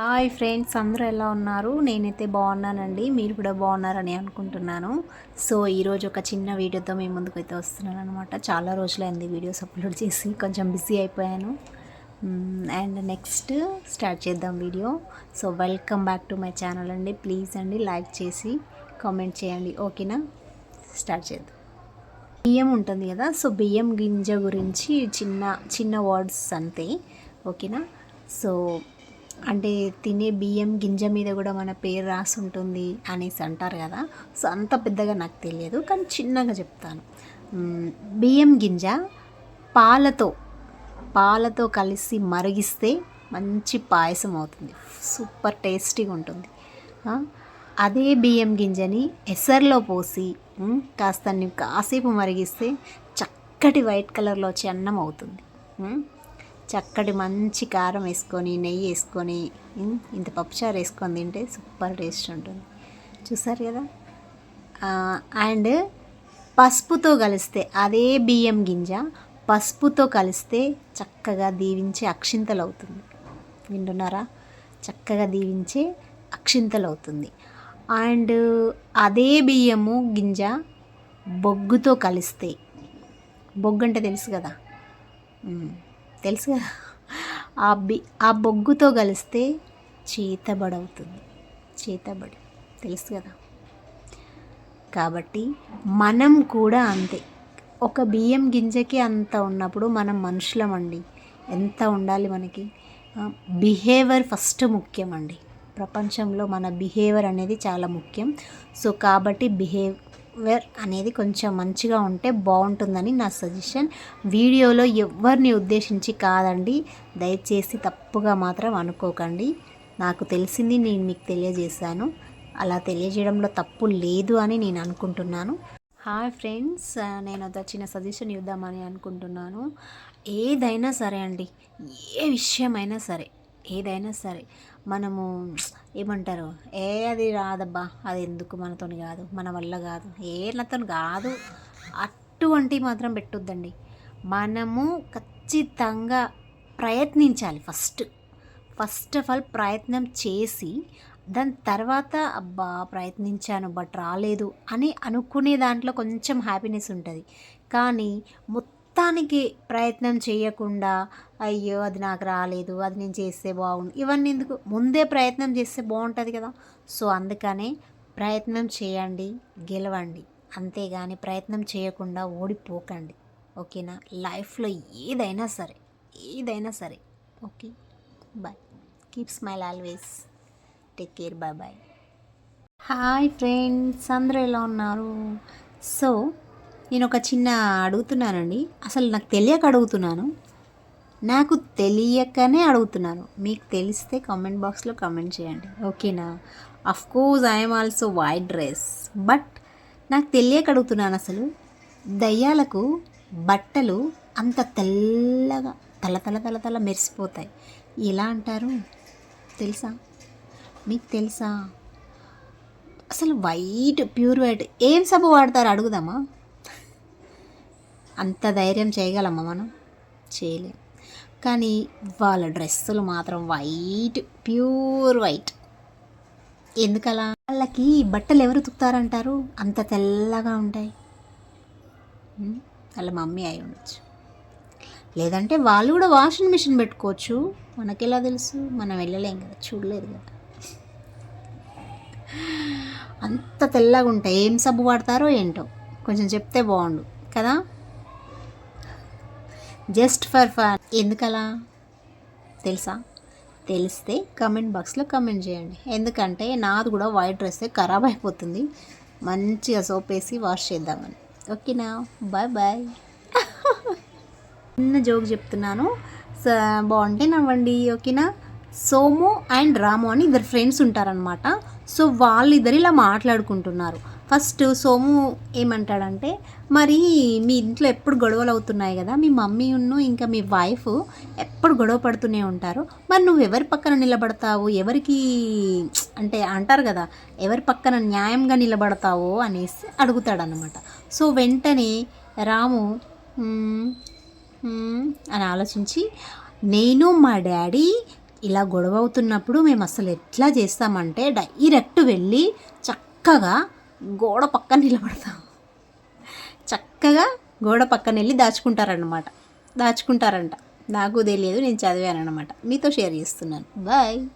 Hi friends అందరూ ఎలా ఉన్నారు? నేనైతే బాగున్నానండి. మీరు కూడా బాగున్నారని అనుకుంటున్నాను. సో ఈరోజు ఒక చిన్న వీడియోతో మీ ముందుకు అయితే వస్తున్నాను అనమాట చాలా రోజులైంది వీడియోస్ అప్లోడ్ చేసి కొంచెం బిజీ అయిపోయాను. అండ్ నెక్స్ట్ స్టార్ట్ చేద్దాం video. So welcome back to my channel అండి. ప్లీజ్ అండి లైక్ చేసి కామెంట్ చేయండి. ఓకేనా? స్టార్ట్ చేద్దాం. బియ్యం ఉంటుంది కదా సో బియ్యం గింజ గురించి చిన్న చిన్న వర్డ్స్ అంతే. ఓకేనా? సో అంటే తినే బియ్యం గింజ మీద కూడా మన పేరు రాసి ఉంటుంది అనేసి అంటారు కదా. సో అంత పెద్దగా నాకు తెలియదు కానీ చిన్నగా చెప్తాను. బియ్యం గింజ పాలతో పాలతో కలిసి మరిగిస్తే మంచి పాయసం అవుతుంది. సూపర్ టేస్టీగా ఉంటుంది. అదే బియ్యం గింజని ఎసర్లో పోసి కాస్త కాసేపు మరిగిస్తే చక్కటి వైట్ కలర్లో వచ్చే అన్నం అవుతుంది. చక్కటి మంచి కారం వేసుకొని నెయ్యి వేసుకొని ఇంత పప్పుచారు వేసుకొని తింటే సూపర్ టేస్ట్ ఉంటుంది. చూసారు కదా? అండ్ పసుపుతో కలిస్తే అదే బియ్యం గింజ పసుపుతో కలిస్తే చక్కగా దీవించే అక్షింతలు అవుతుంది వింటున్నారా? చక్కగా దీవించే అక్షింతలు అవుతుంది అండ్ అదే బియ్యము గింజ బొగ్గుతో కలిస్తే బొగ్గు అంటే తెలుసు కదా? తెలుసు కదా? ఆ బి ఆ బొగ్గుతో కలిస్తే చేతబడి అవుతుంది చేతబడి తెలుసు కదా? కాబట్టి మనం కూడా అంతే. ఒక బియ్యం గింజకి అంత ఉన్నప్పుడు మనం మనుషులమండి. ఎంత ఉండాలి మనకి? బిహేవియర్ ఫస్ట్ ముఖ్యం అండి ప్రపంచంలో మన బిహేవియర్ అనేది చాలా ముఖ్యం. సో కాబట్టి బిహేవ్ వేర్ అనేది కొంచెం మంచిగా ఉంటే బాగుంటుందని నా సజెషన్. వీడియోలో ఎవరిని ఉద్దేశించి కాదండి. దయచేసి తప్పుగా మాత్రం అనుకోకండి. నాకు తెలిసింది నేను మీకు తెలియజేశాను. అలా తెలియజేయడంలో తప్పు లేదు అని నేను అనుకుంటున్నాను. హాయ్ ఫ్రెండ్స్ నేను ఒక చిన్న సజెషన్ ఇద్దామని అనుకుంటున్నాను. ఏదైనా సరే అండి ఏ విషయమైనా సరే ఏదైనా సరే మనము ఏమంటారు ఏ అది రాదబ్బా అది ఎందుకు మనతోని కాదు మన వల్ల కాదు ఏ నాతో కాదు అటువంటి మాత్రం పెట్టొద్దండి. మనము ఖచ్చితంగా ప్రయత్నించాలి ఫస్ట్. ఫస్ట్ ఆఫ్ ఆల్ ప్రయత్నం చేసి దాని తర్వాత అబ్బా ప్రయత్నించాను బట్ రాలేదు అని అనుకునే దాంట్లో కొంచెం హ్యాపీనెస్ ఉంటుంది. కానీ మొత్తం మొత్తానికి ప్రయత్నం చేయకుండా అయ్యో అది నాకు రాలేదు అది నేను చేస్తే బాగుండు ఇవన్నీ ఎందుకు? ముందే ప్రయత్నం చేస్తే బాగుంటుంది కదా. సో అందుకనే ప్రయత్నం చేయండి గెలవండి. అంతేగాని ప్రయత్నం చేయకుండా ఓడిపోకండి. ఓకేనా? లైఫ్లో ఏదైనా సరే ఏదైనా సరే. Okay? Bye. Keep smile always. Take care. Bye bye. Hi friends. అందరూ ఎలా ఉన్నారు? సో నేను ఒక చిన్న అడుగుతున్నానండి. అసలు నాకు తెలియక అడుగుతున్నాను. నాకు తెలియకనే అడుగుతున్నాను. మీకు తెలిస్తే కామెంట్ బాక్స్లో కామెంట్ చేయండి. ఓకేనా? Of course I'm also white dress but నాకు తెలియక అడుగుతున్నాను అసలు. దయ్యాలకు బట్టలు అంత తెల్లగా తల తల తల తల మెరిసిపోతాయి. ఎలా అంటారు? తెలుసా? మీకు తెలుసా? అసలు వైట్ ప్యూర్ వైట్ ఏం సబ్బు వాడతారు? అడుగుదామా? అంత ధైర్యం చేయగలమా మనం? చేయలేం. కానీ వాళ్ళ డ్రెస్సులు మాత్రం వైట్ ప్యూర్ వైట్. ఎందుకలా? వాళ్ళకి బట్టలు ఎవరు ఉతుకుతారంటారు అంత తెల్లగా ఉంటాయి. వాళ్ళ మమ్మీ అయి ఉండొచ్చు. లేదంటే వాళ్ళు కూడా వాషింగ్ మిషన్ పెట్టుకోవచ్చు. మనకెలా తెలుసు? మనం వెళ్ళలేం కదా. చూడలేదు కదా. అంత తెల్లగా ఉంటాయి. ఏం సబ్బు వాడతారో ఏంటో. కొంచెం చెప్తే బాగుండు. కదా? Just for fun. ఎందుకలా? తెలుసా? తెలిస్తే కమెంట్ బాక్స్లో కమెంట్ చేయండి. ఎందుకంటే నాది కూడా వైట్ డ్రెస్ ఖరాబ్ అయిపోతుంది. మంచిగా సోప్ వేసి వాష్ చేద్దామని. ఓకేనా? Bye bye. చిన్న జోక్ చెప్తున్నాను. స- బాగుంటే నవ్వండి. ఓకేనా? సోము అండ్ రాము అని ఇద్దరు ఫ్రెండ్స్ ఉంటారనమాట సో వాళ్ళిద్దరు ఇలా మాట్లాడుకుంటున్నారు. ఫస్ట్ సోము ఏమంటాడంటే మరి మీ ఇంట్లో ఎప్పుడు గొడవలు అవుతున్నాయి కదా? మీ మమ్మీ ఉన్ను ఇంకా మీ వైఫ్ ఎప్పుడు గొడవ పడుతూనే ఉంటారు. మరి నువ్వు ఎవరి పక్కన నిలబడతావు? ఎవరికి అంటే అంటారు కదా ఎవరి పక్కన న్యాయంగా నిలబడతావో? అనేసి అడుగుతాడనమాట సో వెంటనే రాము అని ఆలోచించి నేను మా డాడీ ఇలా గొడవ అవుతున్నప్పుడు మేము అసలు ఎట్లా చేస్తామంటే డైరెక్ట్ వెళ్ళి చక్కగా గోడ పక్కన నిలబడతాం. చక్కగా గోడ పక్కన వెళ్ళి దాచుకుంటారన్నమాట. దాచుకుంటారంట. నాకు తెలియదు నేను చదివాను అనమాట మీతో షేర్ చేస్తున్నాను. బాయ్.